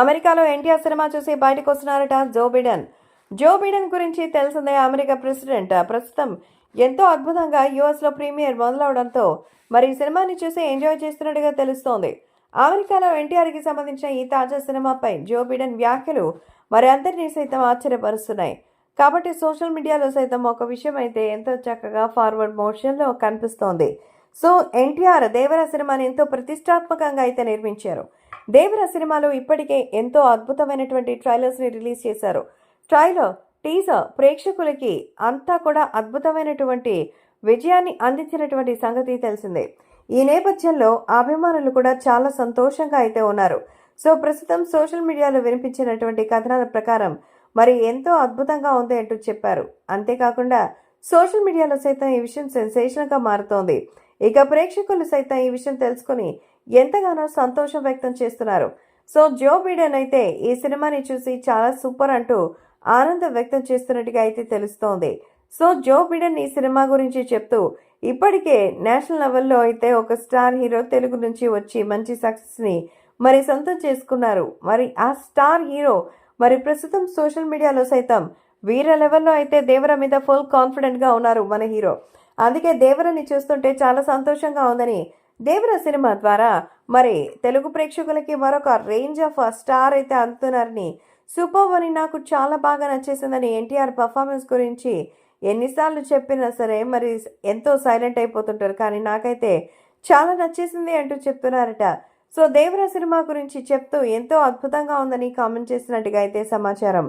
అమెరికాలో ఎన్టీఆర్ సినిమా చూసి బయటకు వస్తున్నారట జో బిడెన్. జో బిడెన్ గురించి తెలిసిందే అమెరికా ప్రెసిడెంట్. ప్రస్తుతం ఎంతో అద్భుతంగా యుఎస్లో ప్రీమియర్ మొదలవడంతో మరి ఈ సినిమాని చూసి ఎంజాయ్ చేస్తున్నట్టుగా తెలుస్తోంది. అమెరికాలో ఎన్టీఆర్కి సంబంధించిన ఈ తాజా సినిమాపై జో బిడెన్ వ్యాఖ్యలు మరి అందరినీ సైతం ఆశ్చర్యపరుస్తున్నాయి. కాబట్టి సోషల్ మీడియాలో సైతం ఒక విషయం అయితే ఎంతో చక్కగా ఫార్వర్డ్ మోషన్లో కనిపిస్తోంది. సో ఎన్టీఆర్ దేవర సినిమాని ఎంతో ప్రతిష్టాత్మకంగా అయితే నిర్మించారు. దేవర సినిమాలో ఇప్పటికే ఎంతో అద్భుతమైనటువంటి ట్రైలర్స్ని రిలీజ్ చేశారు. ట్రైలర్ టీజర్ ప్రేక్షకులకి అంతా కూడా అద్భుతమైనటువంటి విజయాన్ని అందించినటువంటి సంగతి తెలిసిందే. ఈ నేపథ్యంలో అభిమానులు కూడా చాలా సంతోషంగా అయితే ఉన్నారు. సో ప్రస్తుతం సోషల్ మీడియాలో వినిపించినటువంటి కథనాల ప్రకారం మరి ఎంతో అద్భుతంగా ఉంది అంటూ చెప్పారు. అంతేకాకుండా సోషల్ మీడియాలో సైతం ఈ విషయం సెన్సేషన్గా మారుతోంది. ఇక ప్రేక్షకులు సైతం ఈ విషయం తెలుసుకుని ఎంతగానో సంతోషం వ్యక్తం చేస్తున్నారు. సో జో బిడెన్ అయితే ఈ సినిమాని చూసి చాలా సూపర్ అంటూ ఆనందం వ్యక్తం చేస్తున్నట్టుగా అయితే తెలుస్తోంది. సో జో బిడెన్ ఈ సినిమా గురించి చెప్తూ ఇప్పటికే నేషనల్ లెవెల్లో అయితే ఒక స్టార్ హీరో తెలుగు నుంచి వచ్చి మంచి సక్సెస్ని మరి సొంతం చేసుకున్నారు. మరి ఆ స్టార్ హీరో మరి ప్రస్తుతం సోషల్ మీడియాలో సైతం వీర లెవెల్లో అయితే దేవర మీద ఫుల్ కాన్ఫిడెంట్గా ఉన్నారు మన హీరో. అందుకే దేవరని చూస్తుంటే చాలా సంతోషంగా ఉందని దేవర సినిమా ద్వారా మరి తెలుగు ప్రేక్షకులకి మరొక రేంజ్ ఆఫ్ స్టార్ అయితే అందుతున్నారని సూపర్ అని నాకు చాలా బాగా నచ్చేసిందని ఎన్టీఆర్ పర్ఫార్మెన్స్ గురించి ఎన్నిసార్లు చెప్పినా సరే మరి ఎంతో సైలెంట్ అయిపోతుంటారు. కానీ నాకైతే చాలా నచ్చేసింది అంటూ చెప్తున్నారట. సో దేవర సినిమా గురించి చెప్తూ ఎంతో అద్భుతంగా ఉందని కామెంట్ చేసినట్టుగా అయితే సమాచారం.